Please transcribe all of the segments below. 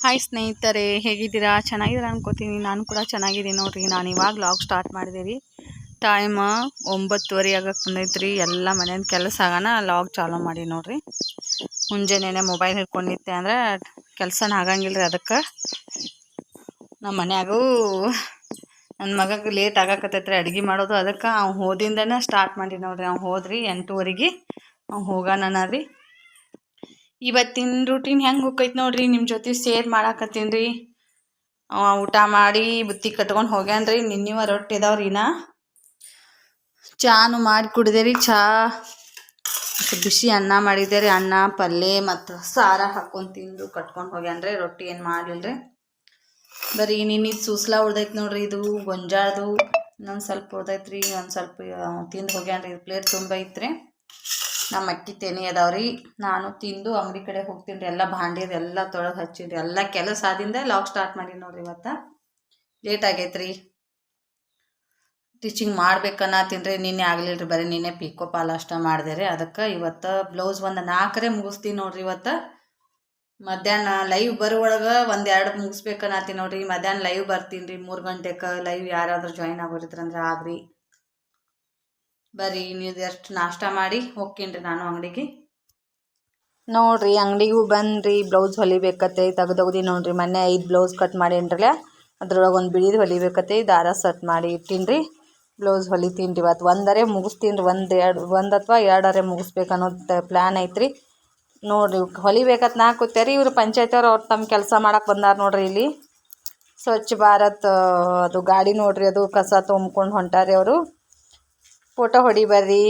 Hi ಸ್ನೇಹಿತರೆ, ಹೇಗಿದ್ದೀರಾ? ಚೆನ್ನಾಗಿದ್ದೀರಾ ಅನ್ಕೋತೀನಿ. ನಾನು ಕೂಡ ಚೆನ್ನಾಗಿದ್ದೀನಿ ನೋಡ್ರಿ. ನಾನು ಇವಾಗ ಲಾಗ್ ಸ್ಟಾರ್ಟ್ ಮಾಡಿದೆ ರೀ ಟೈಮ್ ಒಂಬತ್ತುವರೆ ಆಗಕ್ಕೆ ಬಂದೈತ್ರಿ. ಎಲ್ಲ ಮನೆಯಿಂದ ಕೆಲಸ ಆಗೋಣ ಲಾಗ್ ಚಾಲೂ ಮಾಡಿ ನೋಡ್ರಿ. ಮುಂಜಾನೆ ಮೊಬೈಲ್ ಹಿಡ್ಕೊಂಡಿತ್ತೆ ಅಂದ್ರೆ ಕೆಲಸನ ಆಗಂಗಿಲ್ಲ ರೀ ಅದಕ್ಕೆ. ನಮ್ಮ ಮನ್ಯಾಗೂ ನನ್ನ ಮಗಗೆ ಲೇಟ್ ಆಗಕತ್ತೈತ್ರಿ. ಅಡುಗೆ ಮಾಡೋದು ಅದಕ್ಕೆ. ಅವ್ನು ಹೋದಿಂದನೇ ಸ್ಟಾರ್ಟ್ ಮಾಡಿ ನೋಡ್ರಿ. ಅವ್ನು ಹೋದ್ರಿ ಎಂಟೂವರೆಗೆ. ಅವ್ನು ಹೋಗೋಣ ರೀ. ಇವತ್ತಿನ ರೂಟೀನ್ ಹೆಂಗೆ ಹೋಗೈತೆ ನೋಡ್ರಿ ನಿಮ್ಮ ಜೊತೆ ಶೇರ್ ಮಾಡಾಕತ್ತೀನಿ ರೀ. ಊಟ ಮಾಡಿ ಬುತ್ತಿ ಕಟ್ಕೊಂಡು ಹೋಗ್ಯಾನ್ರಿ ನಿನ್ನಿವ ರೊಟ್ಟಿ ಇದಾವ್ರಿ ನಾ ಚಾನು ಮಾಡಿ ಕುಡಿದೆ ರೀ, ಚಾ. ಮತ್ತು ಬಿಸಿ ಅನ್ನ ಮಾಡಿದ್ದೆ ರೀ, ಅನ್ನ ಪಲ್ಯ ಮತ್ತು ಸಾರ ಹಾಕೊಂಡು ತಿಂದು ಕಟ್ಕೊಂಡು ಹೋಗ್ಯಾನ್ರಿ ರೊಟ್ಟಿ ಏನು ಮಾಡಲಿಲ್ಲ ರೀ. ಬರೀ ನಿನ್ನಿದು ಸೂಸ್ಲ ಉಳ್ದೈತೆ ನೋಡ್ರಿ ಇದು, ಗೊಂಜಾಳದು. ಇನ್ನೊಂದು ಸ್ವಲ್ಪ ಉಳ್ದೈತೆ ರೀ, ಒಂದು ಸ್ವಲ್ಪ ತಿಂದು ಹೋಗ್ಯಾನ್ರಿ ಪ್ಲೇಟ್ ತುಂಬ ಐತ್ರಿ ನಮ್ಮ ಅಕ್ಕಿ ತೆನೆ ಅದಾವ್ರಿ ನಾನು ತಿಂದು ಅಂಗಡಿ ಕಡೆ ಹೋಗ್ತೀನಿ ರೀ. ಎಲ್ಲ ಭಾಂಡಿದು ಎಲ್ಲ ತೊಳೆದು ಹಚ್ಚಿರಿ ಎಲ್ಲ ಕೆಲಸ ಆದಿಂದ ಲಾಗ್ ಸ್ಟಾರ್ಟ್ ಮಾಡಿ ನೋಡ್ರಿ ಇವತ್ತು. ಲೇಟ್ ಆಗೈತೆ ರೀ. ಸ್ಟಿಚಿಂಗ್ ಮಾಡ್ಬೇಕನ್ನತ್ತೀನಿ ರೀ. ನಿನ್ನೆ ಆಗಲಿಲ್ಲ ರೀ ಬರೀ ನಿನ್ನೆ ಪಿಕೋ ಪಾಲ್ ಅಷ್ಟ ಮಾಡಿದೆ ರೀ. ಅದಕ್ಕೆ ಇವತ್ತು ಬ್ಲೌಸ್ ಒಂದು ನಾಲ್ಕರೇ ಮುಗಿಸ್ತೀನಿ ನೋಡ್ರಿ ಇವತ್ತು. ಮಧ್ಯಾಹ್ನ ಲೈವ್ ಬರುವೊಳಗೆ ಒಂದು ಎರಡು ಮುಗಿಸ್ಬೇಕನ್ನತ್ತೀನಿ ನೋಡ್ರಿ. ಮಧ್ಯಾಹ್ನ ಲೈವ್ ಬರ್ತೀನಿ ರೀ. ಮೂರು ಗಂಟೆಗೆ ಲೈವ್ ಯಾರಾದರೂ ಜಾಯ್ನ್ ಆಗೋರಿದ್ರಂದ್ರೆ ಆಗ್ರಿ. ಬರ್ರಿ, ನೀವು ಎಷ್ಟು ನಾಷ್ಟ ಮಾಡಿ ಹೋಗ್ತೀನಿ ನಾನು ಅಂಗಡಿಗೆ. ನೋಡ್ರಿ, ಅಂಗಡಿಗೂ ಬಂದ್ರಿ ಬ್ಲೌಸ್ ಹೊಲಿಬೇಕತ್ತೆ, ತೆಗ್ದೋಗ್ದಿ ನೋಡ್ರಿ, ಮೊನ್ನೆ ಐದು ಬ್ಲೌಸ್ ಕಟ್ ಮಾಡೇನ್ರಲ್ಲ, ಅದ್ರೊಳಗೆ ಒಂದು ಬಿಳಿದು ಹೊಲಿಬೇಕತ್ತೆ ದಾರ ಸಟ್ ಮಾಡಿ ಇಟ್ಟಿನ್ರಿ ಬ್ಲೌಸ್ ಹೊಲಿತೀನಿ ರೀ ಇವತ್ತು ಒಂದರೆ ಮುಗಿಸ್ತೀನಿ ಒಂದು ಎರಡು, ಒಂದು ಅಥವಾ ಎರಡರೆ ಮುಗಿಸ್ಬೇಕು ಅನ್ನೋದು ಪ್ಲ್ಯಾನ್ ಐತ್ರಿ. ನೋಡ್ರಿ ಹೊಲಿಬೇಕತ್ ನಾ ಕೂತೇರಿ, ಇವರು ಪಂಚಾಯತಿಯವ್ರು ಅವ್ರು ತಮ್ಮ ಕೆಲಸ ಮಾಡಕ್ಕೆ ಬಂದಾರ ನೋಡ್ರಿ ಇಲ್ಲಿ. ಸ್ವಚ್ಛ ಭಾರತ್, ಅದು ಗಾಡಿ ನೋಡ್ರಿ, ಅದು ಕಸ ತುಂಬ್ಕೊಂಡು ಹೊಂಟಾರಿ ಅವರು. ಫೋಟೋ ಹೊಡಿ ಬರ್ರಿ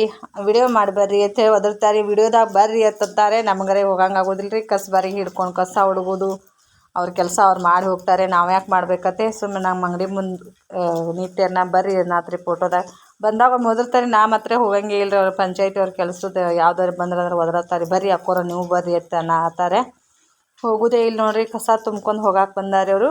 ವಿಡಿಯೋ ಮಾಡಿ ಬರ್ರಿ ಅಂತ ಹೇಳಿ ಒದರ್ತಾರೆ. ವಿಡಿಯೋದಾಗ ಬರ್ರಿ ಅಂತಂತಾರೆ. ನಮಗರೆ ಹೋಗಂಗೆ ಆಗೋದಿಲ್ಲ ರೀ ಕಸ ಬರಿ ಹಿಡ್ಕೊಂಡು ಕಸ ಹುಡುಗೋದು ಅವ್ರ ಕೆಲಸ ಅವ್ರು ಮಾಡಿ ಹೋಗ್ತಾರೆ. ನಾವು ಯಾಕೆ ಮಾಡ್ಬೇಕತ್ತೆ ಸುಮ್ಮನೆ ನಮ್ಮ ಅಂಗಡಿ ಮುಂದೆ ನಿತ್ಯನ ಬರ್ರಿ ನಾತ್ರಿ ಫೋಟೋದಾಗ ಬಂದಾಗ ಮೊದಲ್ತಾರೆ ನಾ ಮಾತ್ರ ಹೋಗಂಗೆ ಇಲ್ಲ ಅವ್ರ ಪಂಚಾಯತಿ ಅವ್ರ ಕೆಲಸದ ಯಾವ್ದಾರು ಬಂದ್ರೆ ಅಂದ್ರೆ ಒದರತ್ತಾರೆ. ಬರ್ರಿ ಅಕ್ಕೋರ ನೀವು ಬರ್ರಿ ಅಂತ ಅನ್ನತಾರೆ ಹೋಗೋದೇ ಇಲ್ಲ ನೋಡ್ರಿ. ಕಸ ತುಂಬ್ಕೊಂಡು ಹೋಗಕ್ಕೆ ಬಂದಾರೆ ಅವರು.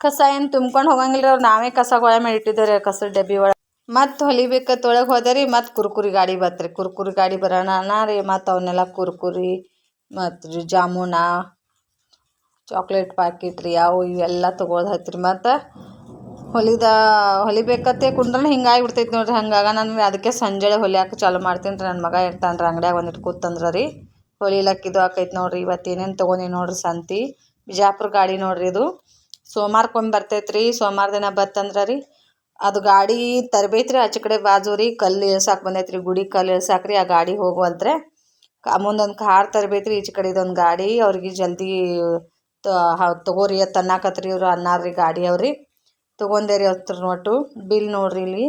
ಕಸ ಏನು ತುಂಬ್ಕೊಂಡು ಹೋಗಂಗಿಲ್ಲ ಅವ್ರು. ನಾವೇ ಕಸ ಗೊಳ ಮಾಡಿ ಇಟ್ಟಿದ್ದಾರೆ ಕಸದ ಡಬ್ಬಿ ಒಳಗೆ. ಮತ್ತು ಹೊಲಿಬೇಕತ್ ಒಳಗೆ ಹೋದೆ ರೀ ಮತ್ತು ಕುರ್ಕುರಿ ಗಾಡಿ ಬತ್ರಿ. ಕುರ್ಕುರಿ ಗಾಡಿ ಬರೋಣ ರೀ, ಮತ್ತು ಅವನ್ನೆಲ್ಲ ಕುರ್ಕುರಿ, ಮತ್ತು ಜಾಮೂನ ಚಾಕ್ಲೇಟ್ ಪ್ಯಾಕೆಟ್ ರೀ, ಅವು ಇವೆಲ್ಲ ತೊಗೊಳ್ದು ಹತ್ರಿ. ಮತ್ತು ಹೊಲಿದ, ಹೊಲಿಬೇಕತ್ತೆ ಕುಂಡ್ರೆ ಹಿಂಗಾಗಿ ಬಿಡ್ತೈತಿ ನೋಡ್ರಿ. ಹಂಗಾಗಿ ನಾನು ಅದಕ್ಕೆ ಸಂಜೆ ಹೊಲಿಯಾಕೆ ಚಾಲು ಮಾಡ್ತೀನಿ ರೀ. ನನ್ನ ಮಗ ಇರ್ತಾನೆ ರೀ ಅಂಗಡಿಯಾಗ ಒಂದಿಟ್ಟು ಕೂತಂದ್ರೆ ರೀ. ಹೊಲಿಲಕ್ಕಿದು ಆಕೈತೆ ನೋಡ್ರಿ. ಇವತ್ತು ಏನೇನು ತೊಗೊಂಡಿ ನೋಡ್ರಿ ಸಂತಿ. ಬಿಜಾಪುರ ಗಾಡಿ ನೋಡ್ರಿ ಇದು. ಸೋಮವಾರಕ್ಕೊಮ್ಮೆ ಬರ್ತೈತೆ ರೀ ಸೋಮವಾರ ದಿನ ಬತ್ತಂದ್ರೆ ರೀ ಅದು ಗಾಡಿ ತರಬೇತಿ ರೀ ಆಚೆ ಕಡೆ ಬಾಜು ರೀ, ಕಲ್ಲು ಇಳ್ಸಕ್ಕೆ ಬಂದೈತೆ ರೀ ಗುಡಿ ಕಲ್ಲು ಇಳ್ಸಕ್ಕೆ ರೀ, ಆ ಗಾಡಿ ಹೋಗುವಲ್ತ್ರೆ ಮುಂದೊಂದು ಕಾರ್ ತರಬೇತಿ ರೀ ಈಚೆ ಕಡೆ ಇದೊಂದು ಗಾಡಿ, ಅವ್ರಿಗೆ ಜಲ್ದಿ ತಗೋರಿ ಅಂತ ತನ್ನಾಕತ್ರಿ ಇವರು ಅನ್ನಾರ ಗಾಡಿ ಅವ್ರಿ. ತೊಗೊಂಡೆ ರೀ ಹತ್ರ ನೋಟು ಬಿಲ್ ನೋಡ್ರಿ ಇಲ್ಲಿ.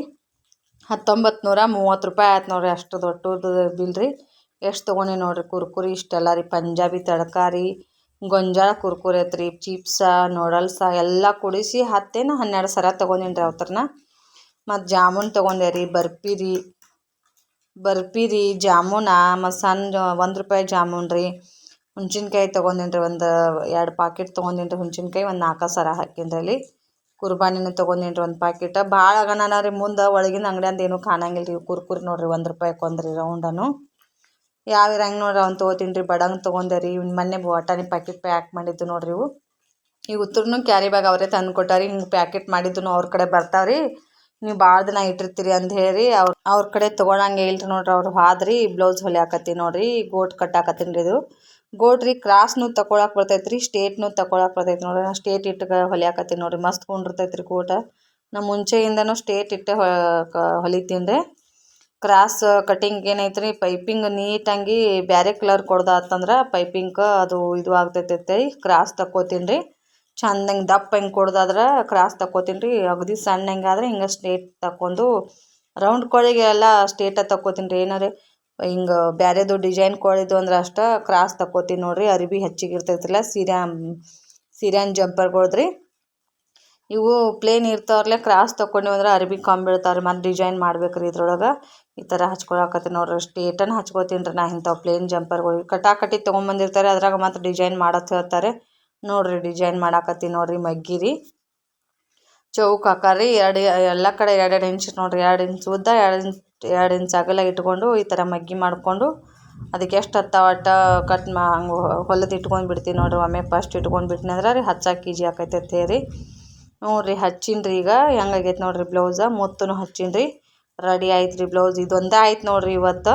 ಹತ್ತೊಂಬತ್ತು ನೂರ ಮೂವತ್ತು ರೂಪಾಯಿ ಆಯ್ತು ನೋಡ್ರಿ ಅಷ್ಟು ದೊಡ್ಡದು ಬಿಲ್ ರೀ. ಎಷ್ಟು ತೊಗೊಂಡಿ ನೋಡ್ರಿ ಕುರ್ಕುರಿ ಇಷ್ಟೆಲ್ಲ ರೀ, ಪಂಜಾಬಿ ತಡಕಾರಿ ಗೊಂಜಾಳ, ಕುರ್ಕುರೆ ಐತ್ರಿ ಚಿಪ್ಸ, ನೂಡಲ್ಸ ಎಲ್ಲ ಕುಡಿಸಿ ಹತ್ತೇನು ಹನ್ನೆರಡು ಸರ ತೊಗೊಂಡಿನಿ ರೀ ಅವತ್ರನ. ಮತ್ತು ಜಾಮೂನ್ ತೊಗೊಂಡೆ ರೀ ಬರ್ಫಿ ರೀ. ಬರ್ಫಿ ರೀ, ಜಾಮೂನ, ಮತ್ತು ಸಣ್ಣ ಒಂದು ರೂಪಾಯಿ ಜಾಮೂನ್ ರೀ. ಹುಣ್ಸಿನ್ಕಾಯಿ ತೊಗೊಂಡಿನಿ ರೀ ಒಂದು ಎರಡು ಪಾಕೆಟ್ ತೊಗೊಂಡಿನಿ ರೀ ಹುಣ್ಸಿನ್ಕಾಯಿ, ಒಂದು ನಾಲ್ಕು ಸರ ಹಾಕಿನಿ ರೀ ಅಲ್ಲಿ. ಕುರ್ಬಾನಿನೂ ತೊಗೊಂಡಿನಿ ರೀ ಒಂದು ಪಾಕೆಟ್. ಭಾಳ ಆಗಣ ರೀ ಮುಂದೆ ಒಳಗಿನ ಅಂಗಡಿ ಏನೂ ಕಾಣಂಗಿಲ್ಲ ರೀ ಕುರ್ಕುರಿ ನೋಡಿರಿ ಒಂದು ರೂಪಾಯಿ ಕೊಂದ್ರಿ ರೌಂಡನು. ಯಾವ ಇರಂಗೆ ನೋಡ್ರಿ ಅವ್ನು ತೊಗೋತೀನಿ ರೀ ಬಡಂಗ್ ತೊಗೊಂಡೆ ರೀ, ಇವ್ನು ಮೊನ್ನೆ ಬಟಾಣಿ ಪ್ಯಾಕೆಟ್ ಪ್ಯಾಕ್ ಮಾಡಿದ್ದು ನೋಡ್ರಿ ಇವು. ಈಗ ಉತ್ತರನು ಕ್ಯಾರಿ ಬ್ಯಾಗ್ ಅವರೇ ತಂದು ಕೊಟ್ಟಾರಿ, ಹಿಂಗೆ ಪ್ಯಾಕೆಟ್ ಮಾಡಿದ್ದು ಅವ್ರ ಕಡೆ ಬರ್ತಾವ್ರಿ. ನೀವು ಭಾಳ ದಿನ ಇಟ್ಟಿರ್ತೀರಿ ಅಂತ ಹೇಳಿ ಅವ್ರ ಅವ್ರ ಕಡೆ ತೊಗೊಳಂಗೆ ಇಲ್ರಿ ನೋಡ್ರಿ ಅವ್ರು ಹಾದ್ರಿ ಬ್ಲೌಸ್ ಹೊಲಿಯಾಕತ್ತಿ ನೋಡ್ರಿ ಗೋಟ್ ಕಟ್ಟಾಕತ್ತೀನಿ ರೀ ಇದು. ಗೋಟ್ ರೀ, ಕ್ರಾಸ್ನು ತಕೊಳಕ್ಕೆ ಬರ್ತೈತೆ ರೀ ಸ್ಟೇಟ್ನು ತಗೊಳಕ್ಕೆ ಬರ್ತೈತೆ ನೋಡ್ರಿ ನಾ ಸ್ಟೇಟ್ ಇಟ್ಟು ಹೊಲಿಯಾಕತ್ತೀನಿ ನೋಡ್ರಿ, ಮಸ್ತ್ ಕುಂಡಿರ್ತೈತೆ ರೀ ಕೋಟ ನಾ ಮುಂಚೆಯಿಂದನೂ ಸ್ಟೇಟ್ ಇಟ್ಟೆ ಹೊಲಿತೀನಿ ರೀ. ಕ್ರಾಸ್ ಕಟಿಂಗ್ ಏನೈತೆ ರೀ ಪೈಪಿಂಗ್ ನೀಟಾಗಿ ಬ್ಯಾರೆ ಕಲರ್ ಕೊಡ್ದಾತಂದ್ರೆ ಪೈಪಿಂಗ್ ಅದು ಇದು ಆಗ್ತೈತೈತೆ. ಕ್ರಾಸ್ ತಕ್ಕೋತೀನಿ ರೀ ಚಂದಂಗೆ ದಪ್ಪ ಹೆಂಗೆ ಕೊಡ್ದಾದ್ರೆ ಕ್ರಾಸ್ ತಕ್ಕೋತೀನಿ ರೀ ಅಗದಿ ಸಣ್ಣ ಹೆಂಗಾದ್ರೆ ಹಿಂಗೆ ಸ್ಟ್ರೇಟ್ ತಕ್ಕೊಂಡು ರೌಂಡ್ ಕೋಳಿಗೆ ಎಲ್ಲ ಸ್ಟೇಟ ತಕ್ಕೋತೀನಿ ರೀ ಏನಾರೆ ಹಿಂಗೆ ಬೇರೆದು ಡಿಸೈನ್ ಕೋಳಿದು ಅಂದ್ರೆ ಅಷ್ಟೇ ಕ್ರಾಸ್ ತಕ್ಕೋತೀನಿ ನೋಡಿರಿ. ಅರಬಿ ಹೆಚ್ಚಿಗೆ ಇರ್ತೈತಿಲ್ಲ ಸೀರೆ ಸೀರ್ಯಾನ್ ಜಂಪರ್ಗಳ್ದು ರೀ ಇವು ಪ್ಲೇನ್ ಇರ್ತಾವಲ್ಲ ಕ್ರಾಸ್ ತೊಗೊಂಡಿವಿ ಅಂದ್ರೆ ಅರ್ಬಿ ಕಮ್ಮಿ ಬೀಳ್ತಾವ್ರಿ ಮತ್ತು ಡಿಸೈನ್ ಮಾಡ್ಬೇಕ್ರಿ ಇದ್ರೊಳಗೆ. ಈ ಥರ ಹಚ್ಕೊಳಕತ್ತೀನಿ ನೋಡ್ರಿ ಸ್ಟೇಟನ್ನು ಹಚ್ಕೋತೀನಿ ರೀ ನಾ ಇಂಥವು ಪ್ಲೇನ್ ಜಂಪರ್ಗಳು ಕಟಾಕಟ್ಟಿ ತೊಗೊಂಬಂದಿರ್ತಾರೆ, ಅದ್ರಾಗ ಮತ್ತು ಡಿಸೈನ್ ಮಾಡತ್ ಹೇಳ್ತಾರೆ. ನೋಡ್ರಿ ಡಿಸೈನ್ ಮಾಡಾಕತ್ತೀನಿ ನೋಡ್ರಿ ಮಗ್ಗಿರಿ. ಚೌಕ್ ಹಾಕಾರಿ ಎರಡು, ಎಲ್ಲ ಕಡೆ ಎರಡೆರಡು ಎರಡು ಇಂಚ್ ನೋಡ್ರಿ, ಎರಡು ಇಂಚ್ ಉದ್ದ, ಎರಡು ಇಂಚ್ ಎರಡು ಇಂಚ್ ಅಗಲ ಇಟ್ಕೊಂಡು ಈ ಥರ ಮಗ್ಗಿ ಮಾಡಿಕೊಂಡು ಅದಕ್ಕೆ ಎಷ್ಟು ಹತ್ತಾವ ಕಟ್ ಮಾ ಹಂಗೆ ಹೊಲದ ಇಟ್ಕೊಂಡು ಬಿಡ್ತೀನಿ ನೋಡ್ರಿ, ಒಮ್ಮೆ ಫಸ್ಟ್ ಇಟ್ಕೊಂಡು ಬಿಟ್ಟಿನಿ ಅಂದ್ರೆ ರೀ ಹಚ್ಚಾಕ ಈಜಿ ಆಕೈತೆ ನೋಡಿರಿ ಹಚ್ಚೀನಿ ರೀ ಈಗ. ಹೆಂಗಾಗೈತೆ ನೋಡಿರಿ ಬ್ಲೌಸ ಮುತ್ತೂ ಹಚ್ಚೀನಿ ರೀ ರೆಡಿ ಆಯ್ತು ರೀ ಬ್ಲೌಸ್ ಇದೊಂದೇ ಆಯ್ತು ನೋಡಿರಿ ಇವತ್ತು.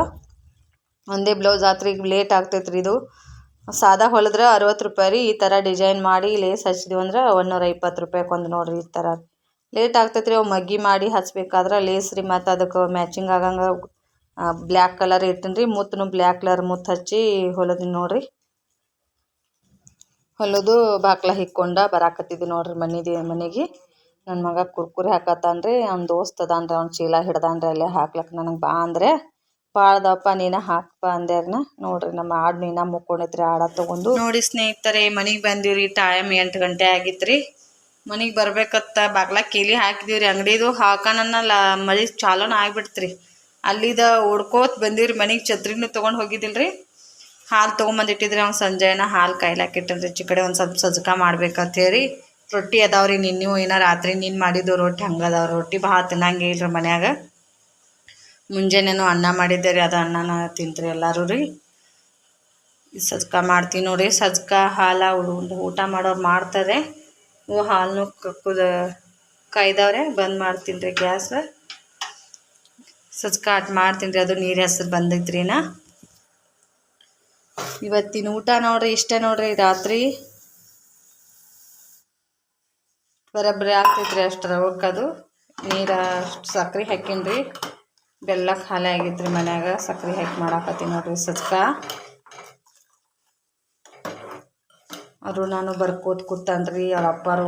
ಒಂದೇ ಬ್ಲೌಸ್ ಆತ್ರಿ. ಈಗ ಲೇಟ್ ಆಗ್ತೈತೆ ರೀ ಇದು. ಸಾದಾ ಹೊಲಿದ್ರೆ ಅರವತ್ತು ರೂಪಾಯಿ ರೀ. ಈ ಥರ ಡಿಸೈನ್ ಮಾಡಿ ಲೇಸ್ ಹಚ್ಚಿದ್ವಿ ಅಂದ್ರೆ ಒಂದೂರ ಇಪ್ಪತ್ತು ರೂಪಾಯಿಗೆ ಒಂದು ನೋಡಿರಿ ಈ ಥರ ಲೇಟ್ ಆಗ್ತೈತೆ ರೀ ಅವು ಮಗ್ಗಿ ಮಾಡಿ ಹಚ್ಬೇಕಾದ್ರೆ ಲೇಸ್ ರೀ. ಮತ್ತು ಅದಕ್ಕೆ ಮ್ಯಾಚಿಂಗ್ ಆಗಂಗೆ ಬ್ಲ್ಯಾಕ್ ಕಲರ್ ಇಟ್ಟಿನಿ ರೀ ಮುತ್ತೂ ಬ್ಲ್ಯಾಕ್ ಕಲರ್ ಮುತ್ತು ಹಚ್ಚಿ ಹೊಲದಿನಿ ನೋಡಿರಿ. ಹೊಲದು ಬಾಕ್ಲ ಹಿಕ್ಕೊಂಡ ಬರಾಕತ್ತಿದ್ವಿ ನೋಡ್ರಿ ಮನೆದಿ, ಮನೆಗೆ. ನನ್ನ ಮಗ ಕುರ್ಕುರಿ ಹಾಕತ್ತಾನ ರೀ ಅವ್ನ ದೋಸ್ತ್ ರೀ ಅವ್ನ ಚೀಲ ಹಿಡ್ದಾನ ಅಲ್ಲೇ ಹಾಕ್ಲಕ್ಕೆ ನನಗೆ ಬಾ ಅಂದರೆ ಬಾಳ್ದಪ್ಪ, ನೀನ ಹಾಕಪ್ಪ ಅಂದ್ಯಾರನ. ನೋಡ್ರಿ ನಮ್ಮ ಆಡು ನೀನ ಮುಕ್ಕೊಂಡೈತ್ರಿ, ಆಡ ತಗೊಂಡು. ನೋಡಿ ಸ್ನೇಹಿತರೆ, ಮನೆಗೆ ಬಂದಿವ್ರಿ ಟೈಮ್ ಎಂಟು ಗಂಟೆ ಆಗಿತ್ರಿ. ಮನೆಗೆ ಬರ್ಬೇಕತ್ತ ಬಾಗ್ಲ ಕೀಲಿ ಹಾಕಿದೀವ್ರಿ, ಅಂಗಡಿದು ಹಾಕನಲ್ಲ ಮಳೆ ಚಾಲೋನ ಆಗ್ಬಿಡ್ತ್ರಿ. ಅಲ್ಲಿದ ಓಡ್ಕೋತ ಬಂದಿವ್ರಿ ಮನೆಗೆ, ಛತ್ರಿನೂ ತೊಗೊಂಡು ಹೋಗಿದ್ದಿಲ್ರಿ. ಹಾಲು ತೊಗೊಂಬಂದಿಟ್ಟಿದ್ರೆ ಅವ್ನು ಸಂಜೆನ ಹಾಲು ಕಾಯ್ಲಾಕಿಟ್ಟನ್ರಿ ಹೆಚ್ಚು ಕಡೆ ಒಂದು ಸ್ವಲ್ಪ ಸಜ್ಜಕ ಮಾಡ್ಬೇಕಂತೇಳಿ ರೊಟ್ಟಿ ಅದಾವ್ರಿ ನಿನ್ನೆ ಏನೋ ರಾತ್ರಿ ನೀನು ಮಾಡಿದ್ದು ರೊಟ್ಟಿ ಹಂಗೆ ಅದಾವ. ರೊಟ್ಟಿ ಭಾಳ ತಿನ್ನಂಗೆ ಇಲ್ರಿ ಮನ್ಯಾಗ. ಮುಂಜಾನೆನೂ ಅನ್ನ ಮಾಡಿದ್ದೆ ರೀ. ಅದು ಅನ್ನನ ತಿಂತ್ರಿ ಎಲ್ಲರೂ ರೀ. ಸಜ್ಕ ಮಾಡ್ತೀನಿ ನೋಡ್ರಿ. ಸಜ್ಕ, ಹಾಲು ಉಂಡು ಊಟ ಮಾಡೋರು ಮಾಡ್ತಾರೆ. ಇವು ಹಾಲನ್ನು ಕುದ ಕಾಯ್ದವ್ರೆ ಬಂದ್ ಮಾಡ್ತೀನಿ ರೀ ಗ್ಯಾಸ್. ಸಜ್ಕ ಅಟ್ ಮಾಡ್ತೀನಿ ರೀ ಅದು ನೀರು ಹೆಸರು ಬಂದೈತ್ರಿ ನಾ ಇವತ್ತಿನ ಊಟ ನೋಡ್ರಿ, ಇಷ್ಟೇ ನೋಡ್ರಿ, ರಾತ್ರಿ. ಬರೋಬ್ಬರಿ ಆಗ್ತೈತ್ರಿ ಅಷ್ಟು ರವಕ್ಕದು ನೀರು ಸಕ್ರೆ ಹಾಕಿನ್ರಿ. ಬೆಲ್ಲ ಖಾಲಿ ಆಗಿತ್ರಿ ಮನ್ಯಾಗ, ಸಕ್ರೆ ಹಾಕಿ ಮಾಡಾಕತ್ತೀನಿ ನೋಡ್ರಿ ಸಜ್ಕ. ಅವರು ನಾನು ಬರ್ಕೋತ ಕೂತಾನ್ರಿ, ಅವ್ರ ಅಪ್ಪಾರು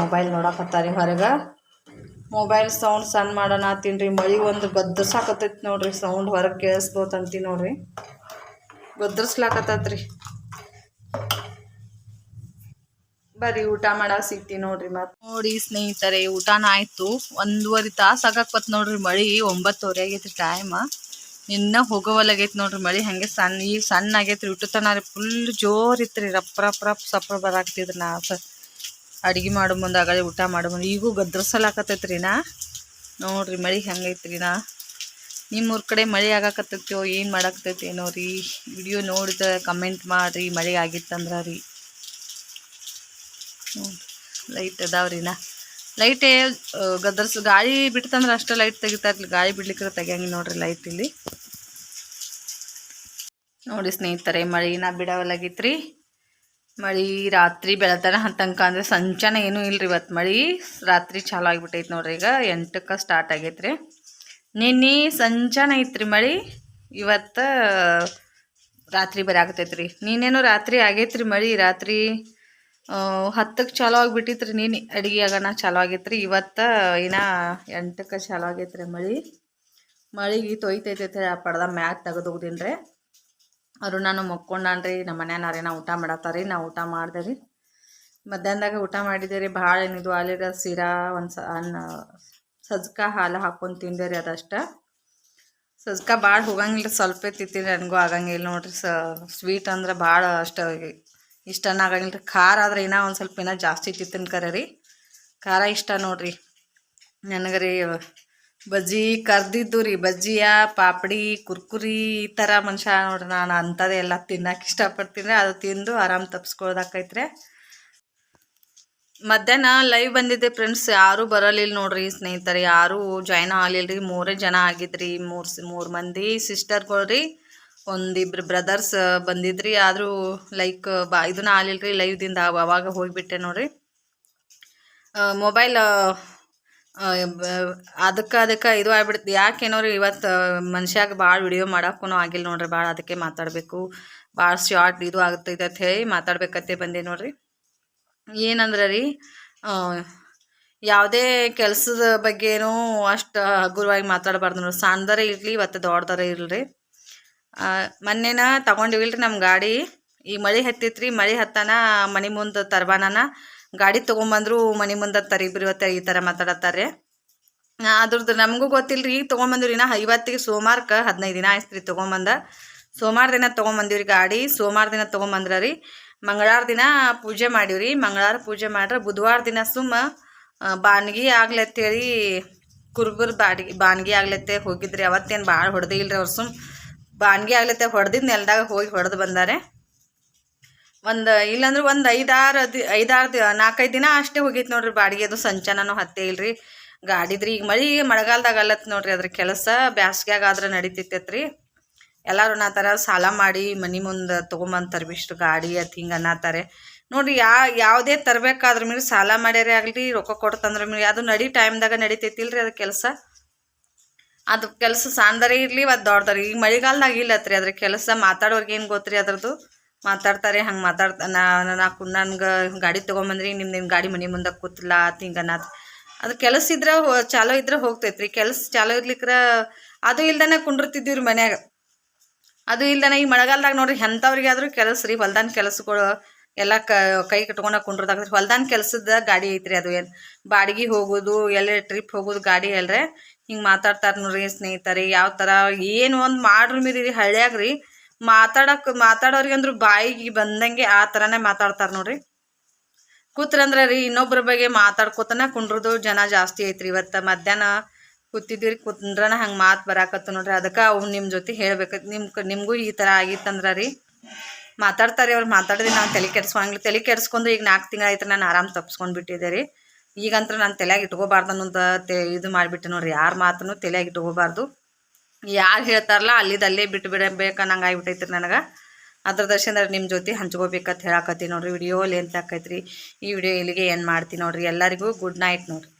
ಮೊಬೈಲ್ ನೋಡಕತ್ತಾರಿ ಹೊರಗೆ. ಮೊಬೈಲ್ ಸೌಂಡ್ ಸಣ್ಣ ಮಾಡೋಣ ತಿನ್ರಿ ಮಳೆ ಒಂದು ಬದ್ದಸಾಕತ್ತೈತಿ ನೋಡ್ರಿ, ಸೌಂಡ್ ಹೊರಗೆ ಕೇಳಿಸ್ಬೋದಂತೀನಿ ನೋಡ್ರಿ. ಗದ್ದರ್ಸ್ಲಾಕತ್ತೈತ್ರಿ ಬರ್ರಿ ಊಟ ಮಾಡಕ್ಕೆ ಸಿಕ್ತಿ ನೋಡ್ರಿ ಮತ್ತೆ ನೋಡಿ ಸ್ನೇಹಿತರೆ, ಊಟನ ಆಯ್ತು. ಒಂದೂವರೆ ತಾಸು ಆಗಾಕತ್ ನೋಡ್ರಿ ಮಳಿ. ಒಂಬತ್ತುವರೆ ಆಗೈತ್ರಿ ಟೈಮ್ ನಿನ್ನ ಹೋಗೋವಲ್ಲಾಗೈತಿ ನೋಡ್ರಿ ಮಳಿ. ಹಂಗೆ ಸಣ್ಣ ಈಗ ಸಣ್ಣ ಆಗೈತ್ರಿ. ಊಟತನ ರೀ ಫುಲ್ ಜೋರ್ ಇತ್ರಿ. ರಪ್ ರಪ್ ರಪ್, ಸಪ್ರ ಬರಾಕ್ತಿದ್ರಿ ನಾ. ಅಡ್ಗೆ ಮಾಡೋ ಮುಂದೆ ಊಟ ಮಾಡೋ ಮುಂದೆ. ಈಗೂ ಗದ್ರಸಲಾಕತ್ತೈತ್ರಿ ನಾ. ನೋಡ್ರಿ ಮಳಿ ಹೆಂಗೈತ್ರಿ ನಾ. ನಿಮ್ಮೂರ ಕಡೆ ಮಳೆ ಆಗಾಕತ್ತೈತೋ, ಏನು ಮಾಡಾಕತ್ತೈತಿ ಏನೋ ರೀ ವಿಡಿಯೋ ನೋಡಿದ ಕಮೆಂಟ್ ಮಾಡಿರಿ, ಮಳೆ ಆಗಿತ್ತಂದ್ರೆ ರೀ. ಲೈಟ್ ಅದಾವ್ರಿ ನಾ. ಲೈಟೇ ಗದರ್ಸ್, ಗಾಳಿ ಬಿಡ್ತಂದ್ರೆ ಅಷ್ಟೇ ಲೈಟ್ ತೆಗಿತಾರ್ಲಿ ಗಾಳಿ ಬಿಡ್ಲಿಕ್ಕೆ ತೆಗಿಯಂಗೆ ನೋಡ್ರಿ ಲೈಟ್ ಇಲ್ಲಿ. ನೋಡಿ ಸ್ನೇಹಿತರೆ ಮಳಿನ ಬಿಡವಲಾಗಿತ್ರಿ ಮಳಿ ರಾತ್ರಿ ಬೆಳತನ ಅಂತಂಕ ಅಂದರೆ ಸಂಚಾನ ಏನೂ ಇಲ್ರಿ ಇವತ್ತು ಮಳಿ. ರಾತ್ರಿ ಚಾಲು ಆಗಿಬಿಟ್ಟೈತೆ ನೋಡ್ರಿ ಈಗ. ಎಂಟಕ್ಕೆ ಸ್ಟಾರ್ಟ್ ಆಗೈತ್ರಿ. ನಿನ್ನೆ ಸಂಜಾನ ಐತ್ರಿ ಮಳಿ, ಇವತ್ತು ರಾತ್ರಿ ಬರಾಕತೈತ್ರಿ ನೀನೇನು ರಾತ್ರಿ ಆಗೈತ್ರಿ ಮಳಿ, ರಾತ್ರಿ ಹತ್ತಕ್ಕೆ ಚಾಲೋ ಆಗಿಬಿಟ್ಟಿತ್ರಿ ರೀ ನೀನು ಅಡುಗೆ ಆಗೋಣ ಚಾಲೋ ಆಗೈತ್ರಿ. ರೀ ಇವತ್ತು ಇನ್ನು ಎಂಟಕ್ಕೆ ಚಾಲೋ ಆಗೈತ್ರಿ ಮಳಿ. ಮಳಿಗೆ ತೊಯ್ತೈತೈತೆ ಆ ಪಡ್ದ ಮ್ಯಾಗ ತೆಗೆದೋಗ್ದಿನ್ರಿ. ರೀ ಅವರು ನಾನು ರೀ ನಮ್ಮ ಮನೆಯವ್ರೇನ ಊಟ ಮಾಡತ್ತಾರ ರೀ ನಾ ಊಟ ಮಾಡಿದೆ ರೀ ಮಧ್ಯಾಹ್ನದಾಗ ಊಟ ಮಾಡಿದೆ ರೀ ಭಾಳ ಏನಿದು ಅಲ್ಲಿರ ಸೀರಾ ಒಂದು ಸ ಸಜ್ಕ ಹಾಲು ಹಾಕೊಂಡು ತಿಂದೇರಿ ಅದಷ್ಟ. ಸಜ್ಕ ಭಾಳ ಹೋಗಂಗಿಲ್ಲ, ಸ್ವಲ್ಪ ತಿಂತೀನಿ ನನಗೂ ಆಗಂಗಿಲ್ಲ ನೋಡ್ರಿ. ಸ ಸ್ವೀಟ್ ಅಂದ್ರೆ ಭಾಳ ಅಷ್ಟು ಇಷ್ಟನ ಆಗಂಗಿಲ್ಲ ರೀ. ಖಾರ ಆದ್ರೆ ಇನ್ನೂ ಒಂದು ಸ್ವಲ್ಪ ಇನ್ನೂ ಜಾಸ್ತಿ ತಿಂತೀನಿ ಕರೆ ರೀ. ಖಾರ ಇಷ್ಟ ನೋಡ್ರಿ. ನನಗೆ ರೀ ಬಜ್ಜಿ ಕರ್ದಿದ್ದು ರೀ. ಬಜ್ಜಿಯ, ಪಾಪಡಿ, ಕುರ್ಕುರಿ ಈ ಥರ ಮನುಷ್ಯ ನೋಡ್ರಿ. ನಾನು ಅಂಥದ್ದೇ ಎಲ್ಲ ತಿನ್ನಕ್ಕೆ ಇಷ್ಟಪಡ್ತೀನಿ ಅದು ತಿಂದು ಆರಾಮ್ ತಪ್ಸ್ಕೊಳ್ದಾಕೈತ್ರಿ. ಮಧ್ಯಾಹ್ನ ಲೈವ್ ಬಂದಿದ್ದೆ ಫ್ರೆಂಡ್ಸ್ ಯಾರೂ ಬರಲಿಲ್ಲ ನೋಡ್ರಿ ಸ್ನೇಹಿತರೆ, ಯಾರು ಜಾಯ್ನ್ ಆಗಲಿಲ್ಲ ರೀ ಮೂರೇ ಜನ ಆಗಿದ್ರಿ, ಮೂರು ಮೂರು ಮಂದಿ ಸಿಸ್ಟರ್ಗಳು ರೀ ಒಂದಿಬ್ರು ಬ್ರದರ್ಸ್ ಬಂದಿದ್ರಿ, ಆದರೂ ಲೈಕ್ ಬಾ, ಇದನ್ನ ಆಗಲಿಲ್ಲ ಲೈವ್ದಿಂದ ಅವಾಗ ಹೋಗಿಬಿಟ್ಟೆ ನೋಡ್ರಿ. ಮೊಬೈಲ್ ಅದಕ್ಕೆ ಅದಕ್ಕೆ ಇದು ಆಗ್ಬಿಡ್ತು ಯಾಕೇನೋ ರೀ, ಇವತ್ತು ಮನುಷ್ಯಾಗ ಭಾಳ ವಿಡಿಯೋ ಮಾಡೋಕ್ಕೂ ಆಗಿಲ್ಲ ನೋಡ್ರಿ, ಭಾಳ ಅದಕ್ಕೆ ಮಾತಾಡಬೇಕು. ಭಾಳ ಶಾರ್ಟ್ ಇದು ಆಗುತ್ತೆ ಅಂತ ಹೇಳಿ ಮಾತಾಡ್ಬೇಕತ್ತೆ ಬಂದೆ ನೋಡ್ರಿ. ಏನಂದ್ರೆ ರೀ ಯಾವುದೇ ಕೆಲಸದ ಬಗ್ಗೆನೂ ಅಷ್ಟು ಹಗುರವಾಗಿ ಮಾತಾಡಬಾರ್ದು ನೋಡಿ ಸಣ್ಣದಾರ ಇರಲಿ, ಇವತ್ತು ದೊಡ್ಡದರ ಇರಲಿ ಮೊನ್ನೆನ ತಗೊಂಡಿವಿಲ್ರಿ ನಮ್ಮ ಗಾಡಿ. ಈ ಮಳೆ ಹತ್ತಿತ್ರಿ, ಮಳೆ ಹತ್ತಾನ ಮನೆ ಮುಂದೆ ತರಬಾನನ. ಗಾಡಿ ತೊಗೊಂಬಂದ್ರು ಮನೆ ಮುಂದೆ ತರಿಬ್ರಿ ಇವತ್ತು ಈ ಥರ ಮಾತಾಡತ್ತಾರೆ ಅದ್ರದ್ದು ನಮಗೂ ಗೊತ್ತಿಲ್ಲ ರೀ ಈಗ ತೊಗೊಂಬಂದಿವ್ರಿ ನಾ ಇವತ್ತಿಗೆ ಸೋಮವಾರಕ್ಕೆ ಹದಿನೈದು ದಿನ ಆಯ್ತು ರೀ ತೊಗೊಂಬಂದ. ಸೋಮವಾರ ದಿನ ತೊಗೊಂಬಂದಿವ್ರಿ ಗಾಡಿ ಸೋಮವಾರ ದಿನ ತೊಗೊಂಬಂದ್ರ ರೀ ಮಂಗಳವಾರ ದಿನ ಪೂಜೆ ಮಾಡೀವ್ರಿ. ಮಂಗಳಾರ ಪೂಜೆ ಮಾಡ್ರೆ ಬುಧವಾರ ದಿನ ಸುಮ್ಮ ಬಾನ್ಗಿ ಆಗ್ಲತ್ತೇಳಿ, ಕುರುಬರ್ ಬಾಡಿಗೆ ಬಾನ್ಗಿ ಆಗ್ಲತ್ತೆ ಹೋಗಿದ್ರಿ. ಅವತ್ತೇನು ಭಾಳ ಹೊಡೆದೇ ಇಲ್ರಿ ಅವ್ರು ಸುಮ್ಮ ಬಾನ್ಗಿ ಆಗ್ಲತ್ತೆ ಹೊಡೆದಿದ್ದು ನೆಲದಾಗ ಹೋಗಿ ಹೊಡೆದು ಬಂದಾರೆ. ಒಂದು, ಇಲ್ಲಾಂದ್ರೆ ಒಂದು ಐದಾರು ದಿ ಐದಾರು ದಿ ನಾಲ್ಕೈದು ದಿನ ಅಷ್ಟೇ ಹೋಗಿತ್ತು ನೋಡ್ರಿ ಬಾಡಿಗೆ. ಅದು ಸಂಚನೂ ಹತ್ತೇ ಇಲ್ರಿ. ಗಾಡಿದ್ರಿ ಈಗ ಮಳೆ ಮಳೆಗಾಲದಾಗ ಅಲ್ಲತ್ ನೋಡ್ರಿ ಅದ್ರ ಕೆಲಸ. ಬ್ಯಾಸ್ಗ್ಯಾಗ ಆದ್ರೆ ನಡೀತಿತ್ತೈತ್ರಿ. ಎಲ್ಲರೂ ಅನ್ನತ್ತಾರ ಸಾಲ ಮಾಡಿ ಮನೆ ಮುಂದೆ ತೊಗೊಂಬಂದು ತರ್ಬಿಷ್ಟು ಗಾಡಿ ಅತ್ ಹಿಂಗೆ ಅನ್ನತ್ತಾರೆ ನೋಡ್ರಿ ಯಾ, ಯಾವುದೇ ತರಬೇಕಾದ್ರ ಮೇಲೆ ಸಾಲ ಮಾಡ್ಯಾರೇ ಆಗಲಿ, ರೊಕ್ಕ ಕೊಡ್ತಂದ್ರ ಮೇಲೆ ಅದು ನಡಿ ಟೈಮ್ದಾಗ ನಡಿತೈತಿಲ್ರಿ ಅದು ಕೆಲಸ? ಅದು ಕೆಲಸ ಸಣ್ಣದರೆ ಇರಲಿ ಅದು ದೊಡ್ಡದರಿ. ಈಗ ಮಳೆಗಾಲದಾಗ ಇಲ್ಲತ್ರಿ ಅದ್ರ ಕೆಲಸ, ಮಾತಾಡೋರ್ಗೆ ಏನು ಗೊತ್ತ್ರಿ ಅದ್ರದ್ದು? ಮಾತಾಡ್ತಾರೆ, ಹಂಗೆ ಮಾತಾಡ್ತಾ, ನಾ ನಾಲ್ಕು ನನ್ಗೆ ಗಾಡಿ ತೊಗೊಂಬಂದ್ರಿ ನಿಮ್ಮ ನಿಮ್ಮ ಗಾಡಿ ಮನೆ ಮುಂದೆ ಕೂತಿಲ್ಲ ಅತ್ ಹಿಂಗೆ ಅನ್ನ ಅದು ಕೆಲಸ ಇದ್ರೆ ಚಾಲೋ ಇದ್ರೆ ಹೋಗ್ತೈತ್ರಿ. ಕೆಲಸ ಚಾಲೋ ಇರ್ಲಿಕ್ರ, ಅದು ಇಲ್ದನೆ ಕುಂಡಿರ್ತಿದ್ದೀವಿ ಮನ್ಯಾಗ. ಅದು ಇಲ್ದನ ಈ ಮಳೆಗಾಲದಾಗ ನೋಡ್ರಿ ಎಂಥವ್ರಿಗಾದ್ರೂ ಕೆಲಸ ರೀ, ಹೊಲ್ದಾನ ಕೆಲಸಗಳು ಎಲ್ಲ ಕ, ಕೈ ಕಟ್ಕೊಂಡು ಕುಂಡ್ರದಾಗ ಹೊಲ್ದಾನ ಕೆಲಸದ ಗಾಡಿ ಐತ್ರಿ ಅದು ಏನು. ಬಾಡಿಗೆ ಹೋಗೋದು, ಎಲ್ಲ ಟ್ರಿಪ್ ಹೋಗೋದು ಗಾಡಿ ಅಲ್ರೆ. ಹಿಂಗೆ ಮಾತಾಡ್ತಾರೆ ನೋಡ್ರಿ ಸ್ನೇಹಿತರೆ, ಯಾವ ಥರ ಏನು ಒಂದು ಮಾಡ್ರಿ ಮೀರಿ ಹಳ್ಳಿಯಾಗ್ರಿ ರೀ. ಮಾತಾಡಕ್ಕೆ ಮಾತಾಡೋರಿಗೆ ಅಂದ್ರೆ ಬಾಯಿಗೆ ಬಂದಂಗೆ ಆ ಥರನೇ ಮಾತಾಡ್ತಾರೆ ನೋಡ್ರಿ. ಕೂತ್ರಂದ್ರೆ ರೀ ಇನ್ನೊಬ್ಬರ ಬಗ್ಗೆ ಮಾತಾಡ್ಕೋತನ ಕುಂಡ್ರದು ಜನ ಜಾಸ್ತಿ ಐತ್ರಿ. ಇವತ್ತು ಮಧ್ಯಾಹ್ನ ಕೂತಿದ್ವಿ ಕುಂದ್ರನ ಹಂಗೆ ಮಾತು ಬರಾಕತ್ತು ನೋಡ್ರಿ. ಅದಕ್ಕೆ ಅವು ನಿಮ್ಮ ಜೊತೆ ಹೇಳ್ಬೇಕು ನಿಮ್ಮ ನಿಮಗೂ ಈ ಥರ ಆಗಿತ್ತಂದ್ರೆ ರೀ. ಮಾತಾಡ್ತಾರೆ ಅವ್ರು ಮಾತಾಡಿದ್ರೆ ನಾನು ತಲೆ ಕೆಡ್ಸ್ಕೊಂಗಿಲ್ಲ ತಲೆ ಕೆಡ್ಸ್ಕೊಂಡು ಈಗ ನಾಲ್ಕು ತಿಂಗಳಾಯ್ತು ನಾನು ಆರಾಮ್ ತಪ್ಸ್ಕೊಂಡು ಬಿಟ್ಟಿದ್ದೆ ರೀ. ಈಗಂತ್ರ ನಾನು ತಲೆಯಾಗ ಇಟ್ಕೋಬಾರ್ದು ಅನ್ನೋದು ತೆ, ಇದು ಮಾಡಿಬಿಟ್ಟೆ ನೋಡ್ರಿ. ಯಾರ ಮಾತನ್ನು ತಲೆಯಾಗ ಇಟ್ಕೋಬಾರ್ದು. ಯಾರು ಹೇಳ್ತಾರಲ್ಲ ಅಲ್ಲಿದಲ್ಲೇ ಅಲ್ಲೇ ಬಿಟ್ಟು ಬಿಡಬೇಕನ್ನಂಗೆ ಆಗ್ಬಿಟ್ಟೈತ್ರಿ ನನಗೆ. ಅದ್ರ ದರ್ಶನ ನಿಮ್ಮ ಜೊತೆ ಹಂಚ್ಕೋಬೇಕಂತ ಹೇಳಕತ್ತೀನಿ ನೋಡ್ರಿ. ವಿಡಿಯೋ ಲೆಂತ್ ಆಕೈತ್ರಿ. ಈ ವಿಡಿಯೋ ಇಲ್ಲಿಗೆ ಏನು ಮಾಡ್ತೀನಿ ನೋಡ್ರಿ. ಎಲ್ಲರಿಗೂ ಗುಡ್ ನೈಟ್ ನೋಡ್ರಿ.